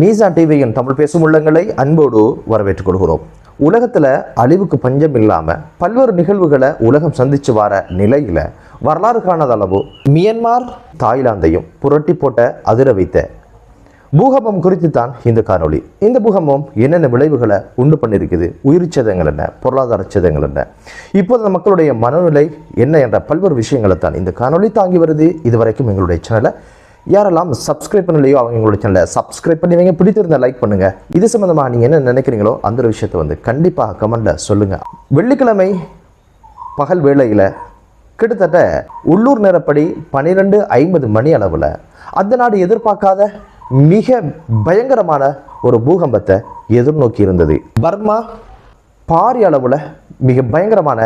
மீசான் டிவியின் தமிழ் பேசும் உள்ளங்களை அன்போடு வரவேற்றுக் கொள்கிறோம். உலகத்தில் அழிவுக்கு பஞ்சம் இல்லாமல் பல்வேறு நிகழ்வுகளை உலகம் சந்திச்சு வர நிலையில் வரலாறு காணாத அளவு மியன்மார் தாய்லாந்தையும் புரட்டி போட்ட அதிர வைத்த பூகம்பம் குறித்து தான் இந்த காணொளி. இந்த பூகம்பம் என்னென்ன விளைவுகளை உண்டு பண்ணியிருக்குது உயிர் சேதங்கள் என்ன? பொருளாதார சேதங்கள் என்ன? இப்போது மக்களுடைய மனநிலை என்ன என்ற பல்வேறு விஷயங்களை தான் இந்த காணொளி தாங்கி வருது. இதுவரைக்கும் எங்களுடைய சேனலை யாரெல்லாம் சப்ஸ்கிரைப் பண்ணலையோ அவங்க எங்களுடைய சேனலை சப்ஸ்கிரைப் பண்ணி வைங்க பிடித்திருந்த லைக் பண்ணுங்க. இது சம்மந்தமாக நீங்கள் என்ன நினைக்கிறீங்களோ அந்த ஒரு விஷயத்தை வந்து கண்டிப்பாக கமெண்ட்ல சொல்லுங்கள் வெள்ளிக்கிழமை பகல் வேளையில் கிட்டத்தட்ட உள்ளூர் நேரப்படி பன்னிரெண்டு ஐம்பது மணி அளவில் அந்த நாடு எதிர்பார்க்காத மிக பயங்கரமான ஒரு பூகம்பத்தை எதிர்நோக்கி இருந்தது. பர்மா பாரிய அளவில் மிக பயங்கரமான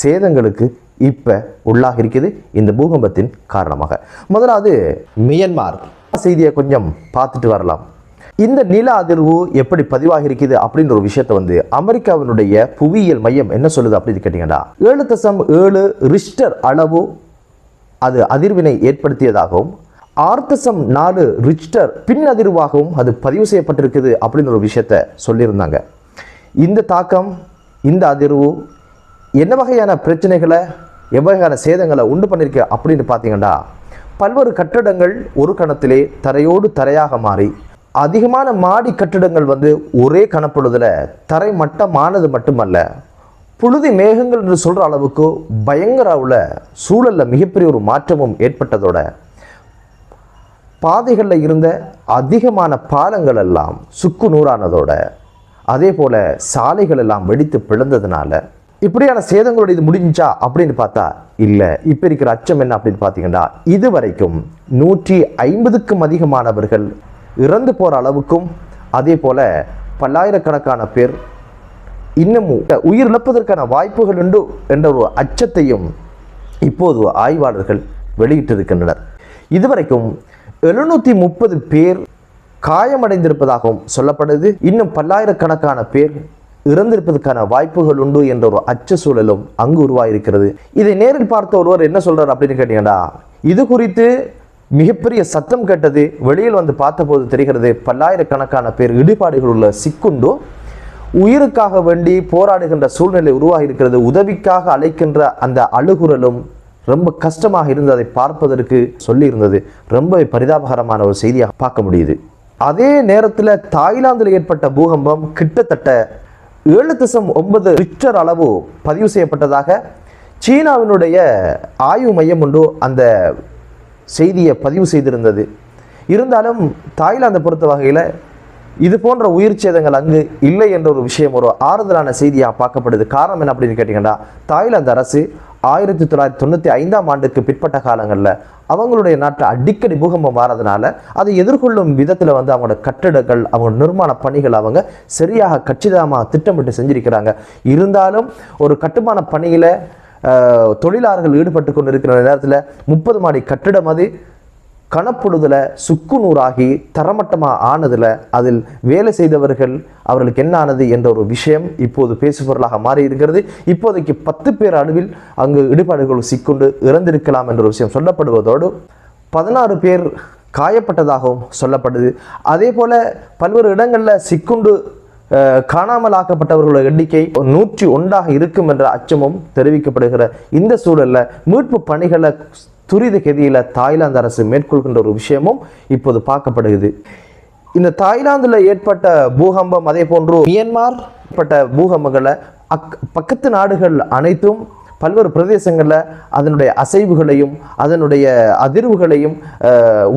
சேதங்களுக்கு இப்போ உள்ளாக இருக்குது இந்த பூகம்பத்தின் காரணமாக. முதலாவது மியன்மார். செய்தியை கொஞ்சம் பார்த்துட்டு வரலாம். இந்த நில அதிர்வு எப்படி பதிவாகி இருக்குது அப்படின்ற ஒரு விஷயத்தை வந்து அமெரிக்காவினுடைய புவியியல் மையம் என்ன சொல்லுது அப்படின்னு கேட்டீங்கன்னா ஏழு தசம் ஏழு ரிஸ்டர் அளவு அது அதிர்வினை ஏற்படுத்தியதாகவும் ஆர்த்தசம் நாலு ரிஸ்டர் பின் அதிர்வாகவும் அது பதிவு செய்யப்பட்டிருக்குது அப்படின்னு ஒரு விஷயத்த சொல்லியிருந்தாங்க. இந்த தாக்கம் இந்த அதிர்வு என்ன வகையான பிரச்சனைகளை எவ்வகையான சேதங்களை உண்டு பண்ணியிருக்கு அப்படின்னு பார்த்தீங்கன்னா பல்வேறு கட்டடங்கள் ஒரு கணத்திலே தரையோடு தரையாக மாறி அதிகமான மாடி கட்டிடங்கள் வந்து ஒரே கணப்பொழுதில் தரை மட்டமானது மட்டுமல்ல புழுதி மேகங்கள் என்று சொல்கிற அளவுக்கு பயங்கர உள்ள சூழலில் மிகப்பெரிய ஒரு மாற்றமும் ஏற்பட்டதோட பாதைகளில் இருந்த அதிகமான பாலங்கள் எல்லாம் சுக்கு நூறானதோட அதே போல் சாலைகள் எல்லாம் வெடித்து பிளந்ததுனால இப்படியான சேதங்களோட இது முடிஞ்சா அப்படின்னு பார்த்தா இல்லை இப்போ இருக்கிற அச்சம் என்ன அப்படின்னு பார்த்தீங்கன்னா இதுவரைக்கும் நூற்றி ஐம்பதுக்கும் அதிகமானவர்கள் இறந்து போகிற அளவுக்கும் அதே போல் பல்லாயிரக்கணக்கான பேர் இன்னமும் உயிரிழப்பதற்கான வாய்ப்புகள் உண்டு என்ற ஒரு அச்சத்தையும் இப்போது ஆய்வாளர்கள் வெளியிட்டிருக்கின்றனர். இதுவரைக்கும் எழுநூற்றி முப்பது பேர் காயமடைந்திருப்பதாகவும் சொல்லப்படுது. இன்னும் பல்லாயிரக்கணக்கான பேர் இறந்திருப்பதற்கான வாய்ப்புகள் உண்டு என்ற ஒரு அச்ச சூழலும் அங்கு உருவாயிருக்கிறது. இதை நேரில் பார்த்த ஒருவர் என்ன சொல்றார் அப்படின்னு கேட்டீங்கன்னா இது குறித்து மிகப்பெரிய சத்தம் கேட்டது வெளியில் வந்து பார்த்தபோது தெரிகிறது பல்லாயிரக்கணக்கான பேர் இடிபாடுகள் உள்ள சிக்குண்டு உயிருக்காக வேண்டி போராடுகின்ற சூழ்நிலை உருவாகி இருக்கிறது உதவிக்காக அழைக்கின்ற அந்த அழுகுரலும் ரொம்ப கஷ்டமாக இருந்து அதை பார்ப்பதற்கு சொல்லியிருந்தது. ரொம்ப பரிதாபகரமான ஒரு செய்தியாக பார்க்க முடியுது. அதே நேரத்தில் தாய்லாந்தில் ஏற்பட்ட பூகம்பம் கிட்டத்தட்ட ஏழு தசம் ஒன்பது ரிக்டர் அளவு பதிவு செய்யப்பட்டதாக சீனாவினுடைய ஆய்வு மையம் ஒன்று அந்த செய்தியை பதிவு செய்திருந்தது. இருந்தாலும் தாய்லாந்தை பொறுத்த வகையில் இது போன்ற உயிர் சேதங்கள் அங்கு இல்லை என்ற ஒரு விஷயம் ஒரு ஆறுதலான செய்தியாக பார்க்கப்படுது. காரணம் என்ன அப்படின்னு கேட்டிங்கன்னா தாய்லாந்து அரசு ஆயிரத்தி தொள்ளாயிரத்தி தொண்ணூற்றி ஐந்தாம் ஆண்டுக்கு பிற்பட்ட காலங்களில் அவங்களுடைய நாட்டில் அடிக்கடி பூகம்பம் வாரதுனால அதை எதிர்கொள்ளும் விதத்தில் வந்து அவங்களோட கட்டிடங்கள் அவங்க நிர்மாண பணிகள் அவங்க சரியாக கச்சிதமாக திட்டமிட்டு செஞ்சிருக்கிறாங்க. இருந்தாலும் ஒரு கட்டுமான பணியில் தொழிலாளர்கள் ஈடுபட்டு கொண்டிருக்கிற நேரத்தில் முப்பது மாடி கட்டிடம் அது கணப்படுதல சுக்குநூறாகி தரமட்டமாக ஆனதில் அதில் வேலை செய்தவர்கள் அவர்களுக்கு என்ன ஆனது என்ற ஒரு விஷயம் இப்போது பேசுபொருளாக மாறி இருக்கிறது. இப்போதைக்கு பத்து பேர் அளவில் அங்கு இடுபாடுகள் சிக்குண்டு இறந்திருக்கலாம் என்ற ஒரு விஷயம் சொல்லப்படுவதோடு பதினாறு பேர் காயப்பட்டதாகவும் சொல்லப்படுது. அதே போல் பல்வேறு இடங்களில் சிக்குண்டு காணாமல் ஆக்கப்பட்டவர்களோட எண்ணிக்கை நூற்றி ஒன்றாக இருக்கும் என்ற அச்சமும் தெரிவிக்கப்படுகிற இந்த சூழலில் மீட்பு பணிகளை துரித கதியில் தாய்லாந்து அரசு மேற்கொள்கின்ற ஒரு விஷயமும் இப்போது பார்க்கப்படுகிறது. இந்த தாய்லாந்தில் ஏற்பட்ட பூகம்பம் அதே போன்று மியன்மார் ஏற்பட்ட பூகம்பங்களை அக் பக்கத்து நாடுகள் அனைத்தும் பல்வேறு பிரதேசங்களில் அதனுடைய அசைவுகளையும் அதனுடைய அதிர்வுகளையும்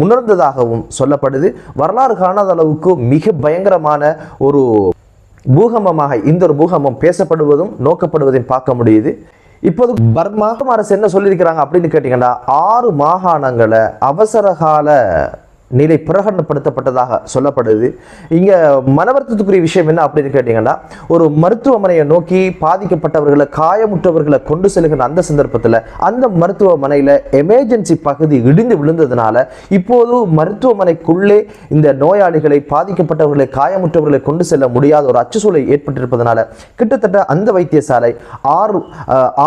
உணர்ந்ததாகவும் சொல்லப்படுது. வரலாறு காணாத அளவுக்கு மிக பயங்கரமான ஒரு பூகம்பமாக இந்த ஒரு பூகம்பம் பேசப்படுவதும் நோக்கப்படுவதையும் பார்க்க முடியுது. இப்போது பர்மா அரசு என்ன சொல்லியிருக்கிறாங்க அப்படின்னு கேட்டிங்கன்னா ஆறு மாகாணங்களை அவசரகால நிலை பிரகடனப்படுத்தப்பட்டதாக சொல்லப்படுது. இங்கே மனவர்த்தத்துக்குரிய விஷயம் என்ன அப்படின்னு கேட்டிங்கன்னா ஒரு மருத்துவமனையை நோக்கி பாதிக்கப்பட்டவர்களை காயமுற்றவர்களை கொண்டு செல்கிற அந்த சந்தர்ப்பத்தில் அந்த மருத்துவமனையில் எமர்ஜென்சி பகுதி இடிந்து விழுந்ததுனால இப்போது மருத்துவமனைக்குள்ளே இந்த நோயாளிகளை பாதிக்கப்பட்டவர்களை காயமுற்றவர்களை கொண்டு செல்ல முடியாத ஒரு அச்சுசூழல் ஏற்பட்டிருப்பதனால கிட்டத்தட்ட அந்த வைத்தியசாலை ஆறு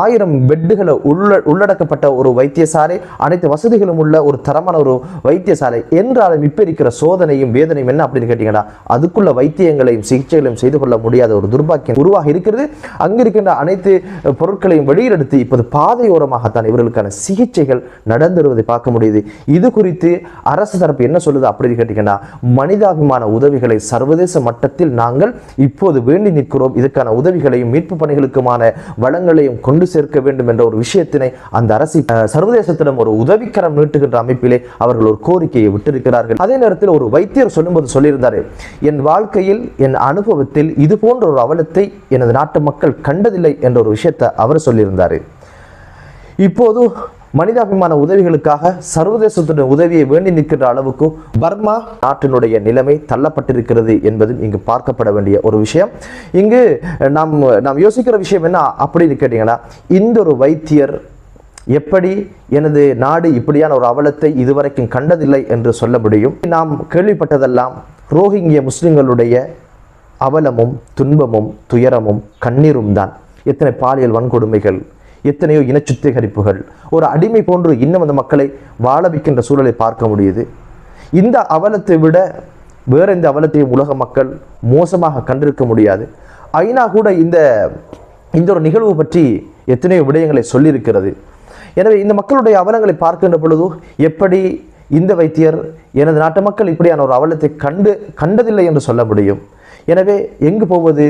ஆயிரம் பெட்டுகளை உள்ள உள்ளடக்கப்பட்ட ஒரு வைத்தியசாலை அனைத்து வசதிகளும் உள்ள ஒரு தரமான ஒரு வைத்தியசாலை. எந்த என்றாலும் இப்ப இருக்கிற சோதனையும் வேதனையும் என்ன அப்படின்னு கேட்டீங்கன்னா அதுக்குள்ள வைத்தியங்களையும் சிகிச்சைகளையும் செய்து கொள்ள முடியாத ஒரு துர்பாக்கியம் உருவாக இருக்கிறது. அங்க இருக்கின்ற அனைத்து பொருட்களையும் வெளியெடுத்து இப்போது பாதையோரமாகத்தான் இவர்களுக்கான சிகிச்சைகள் நடந்துருவதை பார்க்க முடியுது. இது குறித்து அரசு தரப்பு என்ன சொல்லுது அப்படின்னு கேட்டீங்கன்னா மனிதாபிமான உதவிகளை சர்வதேச மட்டத்தில் நாங்கள் இப்போது வேண்டி நிற்கிறோம். இதற்கான உதவிகளையும் மீட்பு பணிகளுக்குமான வளங்களையும் கொண்டு சேர்க்க வேண்டும் என்ற ஒரு விஷயத்தினை அந்த அரசு சர்வதேசத்திடம் ஒரு உதவிக்கரம் நீட்டுகின்ற அமைப்பிலே அவர்கள் ஒரு கோரிக்கையை இருக்கிறார்கள் அதே நேரத்தில் ஒரு வைத்தியர் சொல்லும்போது சொல்லியிருந்தார் என் வாழ்க்கையில் என் அனுபவத்தில் இது போன்ற ஒரு அவலத்தை எனது நாட்டு மக்கள் கண்டதில்லை என்ற ஒரு விஷயத்தை அவர் சொல்லியிருந்தார். இப்போது மனிதாபிமான உதவிகளுக்காக சர்வதேசத்துடைய உதவியை வேண்டி நிற்கின்ற அளவுக்கு பர்மா நாட்டினுடைய நிலைமை தள்ளப்பட்டிருக்கிறது என்பதும் இங்கு பார்க்கப்பட வேண்டிய ஒரு விஷயம். இங்கு நாம் நாம் யோசிக்கிற விஷயம் என்ன அப்படின்னு கேட்டிங்கன்னா இந்த ஒரு வைத்தியர் எப்படி எனது நாடு இப்படியான ஒரு அவலத்தை இதுவரைக்கும் கண்டதில்லை என்று சொல்ல முடியும் நாம் கேள்விப்பட்டதெல்லாம் ரோஹிங்கிய முஸ்லிம்களுடைய அவலமும் துன்பமும் துயரமும் கண்ணீரும் தான். எத்தனை பாலியல் வன்கொடுமைகள் எத்தனையோ இன சுத்திகரிப்புகள் ஒரு அடிமை போன்று இன்னும் அந்த மக்களை வாழ வைக்கின்ற சூழலை பார்க்க முடியுது. இந்த அவலத்தை விட வேற எந்த அவலத்தையும் உலக மக்கள் மோசமாக கண்டிருக்க முடியாது. ஐநா கூட இந்த இந்த ஒரு நிகழ்வு பற்றி எத்தனையோ விடயங்களை சொல்லியிருக்கிறது. எனவே இந்த மக்களுடைய அவலங்களை பார்க்கின்ற பொழுது எப்படி இந்த வைத்தியர் எனது நாட்டு மக்கள் இப்படியான ஒரு அவலத்தை கண்டு கண்டதில்லை என்று சொல்ல முடியும். எனவே எங்கு போவது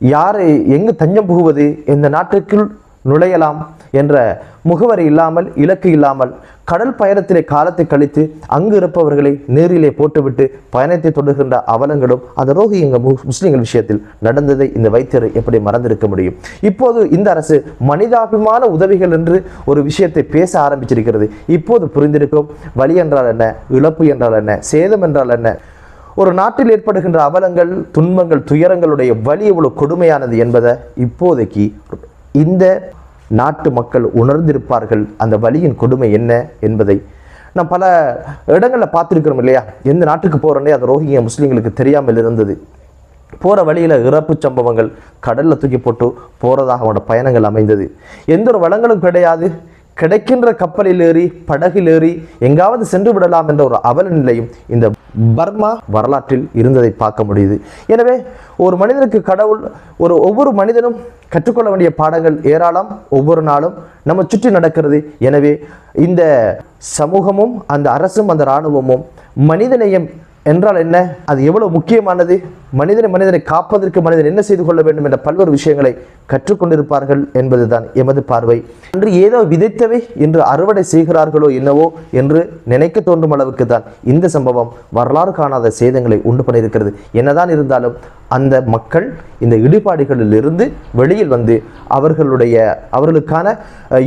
யாரை எங்கு தஞ்சம் புகுவது இந்த நாட்டுக்குள் நுழையலாம் என்ற முகவரி இல்லாமல் இலக்கு இல்லாமல் கடல் பயணத்திலே காலத்தை கழித்து அங்கு இருப்பவர்களை நேரிலே போட்டுவிட்டு பயணத்தை தொடர்கின்ற அவலங்களும் அந்த ரோஹிங்க முஸ்லிம்கள் விஷயத்தில் நடந்ததை இந்த வைத்தியர் எப்படி மறந்திருக்க முடியும்? இப்போது இந்த அரசு மனிதாபிமான உதவிகள் என்று ஒரு விஷயத்தை பேச ஆரம்பிச்சிருக்கிறது. இப்போது புரிந்திருக்கும் வலி என்றால் என்ன இழப்பு என்றால் என்ன சேதம் என்றால் என்ன? ஒரு நாட்டில் ஏற்படுகின்ற அவலங்கள் துன்பங்கள் துயரங்களுடைய வலி எவ்வளவு கொடுமையானது என்பதை இப்போதைக்கு இந்த நாட்டு மக்கள் உணர்ந்திருப்பார்கள். அந்த வழியின் கொடுமை என்ன என்பதை நான் பல இடங்களில் பார்த்துருக்கிறோம் இல்லையா? எந்த நாட்டுக்கு போகிறோன்னே அந்த ரோஹிங்கிய முஸ்லீம்களுக்கு தெரியாமல் இருந்தது. போகிற வழியில் இறப்பு சம்பவங்கள் கடலில் தூக்கி போட்டு போகிறதாக அவனோட பயணங்கள் அமைந்தது. எந்த ஒரு வளங்களும் கிடையாது. கிடைக்கின்ற கப்பலில் ஏறி படகில் ஏறி எங்காவது சென்று விடலாம் என்ற ஒரு அவல நிலையும் இந்த பர்மா வரலாற்றில் இருந்ததை பார்க்க முடியுது. எனவே ஒரு மனிதனுக்கு கடவுள் ஒரு ஒவ்வொரு மனிதனும் கற்றுக்கொள்ள வேண்டிய பாடங்கள் ஏராளம். ஒவ்வொரு நாளும் நம்ம சுற்றி நடக்கிறது. எனவே இந்த சமூகமும் அந்த அரசும் அந்த இராணுவமும் மனிதநேயம் என்றால் என்ன? அது எவ்வளவு முக்கியமானது? மனிதனை மனிதனை காப்பதற்கு மனிதன் என்ன செய்து கொள்ள வேண்டும் என்ற பல்வேறு விஷயங்களை கற்றுக்கொண்டிருப்பார்கள் என்பதுதான் எமது பார்வை. அன்று ஏதோ விதைத்தவை என்று அறுவடை செய்கிறார்களோ என்னவோ என்று நினைக்க தோன்றும் அளவுக்கு தான் இந்த சம்பவம் வரலாறு காணாத சேதங்களை உண்டு பண்ணியிருக்கிறது. என்னதான் இருந்தாலும் அந்த மக்கள் இந்த இடிபாடுகளில் இருந்து வெளியில் வந்து அவர்களுடைய அவர்களுக்கான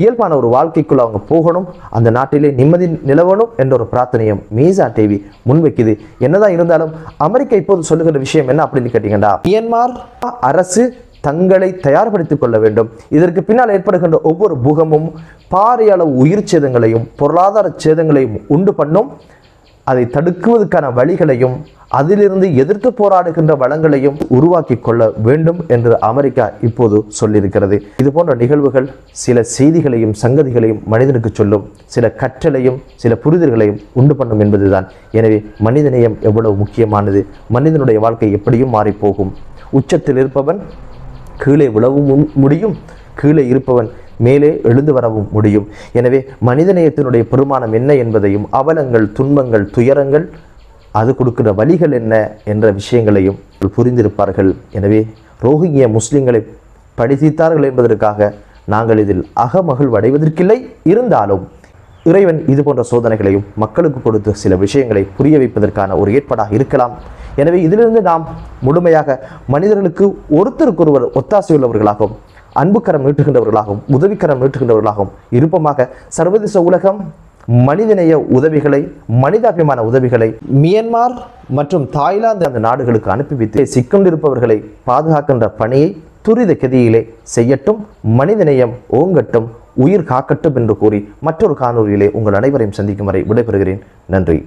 இயல்பான ஒரு வாழ்க்கைக்குள் அவங்க போகணும் அந்த நாட்டிலே நிம்மதி நிலவணும் என்ற ஒரு பிரார்த்தனையும் மீசா டிவி முன்வைக்குது. என்னதான் இருந்தாலும் அமெரிக்கா இப்போது சொல்லுகிற விஷயம் என்ன அப்படின்னு கேட்டீங்கன்னா மியன்மார் அரசு தங்களை தயார்படுத்திக் கொள்ள வேண்டும். இதற்கு பின்னால் ஏற்படுகின்ற ஒவ்வொரு பூகமும் பாரிய அளவு உயிர் சேதங்களையும் பொருளாதார சேதங்களையும் உண்டு பண்ணும். அதை தடுக்குவதற்கான வழிகளையும் அதிலிருந்து எதிர்த்து போராடுகின்ற வளங்களையும் உருவாக்கி கொள்ள வேண்டும் என்று அமெரிக்கா இப்போது சொல்லியிருக்கிறது. இது போன்ற நிகழ்வுகள் சில செய்திகளையும் சங்கதிகளையும் மனிதனுக்கு சொல்லும். சில கற்றலையும் சில புரிதல்களையும் உண்டு பண்ணும் என்பதுதான். எனவே மனிதநேயம் எவ்வளவு முக்கியமானது? மனிதனுடைய வாழ்க்கை எப்படியும் மாறிப்போகும். உச்சத்தில் இருப்பவன் கீழே விழவும் முடியும். கீழே இருப்பவன் மேலே எழுந்து வரவும் முடியும். எனவே மனிதநேயத்தினுடைய பெருமானம் என்ன என்பதையும் அவலங்கள் துன்பங்கள் துயரங்கள் அது கொடுக்கிற வழிகள் என்ன என்ற விஷயங்களையும் புரிந்திருப்பார்கள். எனவே ரோஹிங்கிய முஸ்லிம்களை படித்தித்தார்கள் என்பதற்காக நாங்கள் இதில் அகமகிழ்வு அடைவதற்கில்லை. இருந்தாலும் இறைவன் இது போன்ற சோதனைகளையும் மக்களுக்கு கொடுத்த சில விஷயங்களை புரிய வைப்பதற்கான ஒரு ஏற்பாடாக இருக்கலாம். எனவே இதிலிருந்து நாம் முழுமையாக மனிதர்களுக்கு ஒருத்தருக்கொருவர் ஒத்தாசையுள்ளவர்களாகவும் அன்புக்கரம் நீட்டுகின்றவர்களாகவும் உதவிக்கரம் நீட்டுகின்றவர்களாகவும் இருப்பமாக. சர்வதேச உலகம் மனிதநேய உதவிகளை மனிதாபிமான உதவிகளை மியன்மார் மற்றும் தாய்லாந்து அந்த நாடுகளுக்கு அனுப்பி வைத்து சிக்கொண்டிருப்பவர்களை பாதுகாக்கின்ற பணியை துரித கதியிலே செய்யட்டும் மனிதநேயம் ஓங்கட்டும் உயிர் காக்கட்டும் என்று கூறி மற்றொரு காணொலியிலே உங்கள் அனைவரையும் சந்திக்கும் வரை விடைபெறுகிறேன். நன்றி.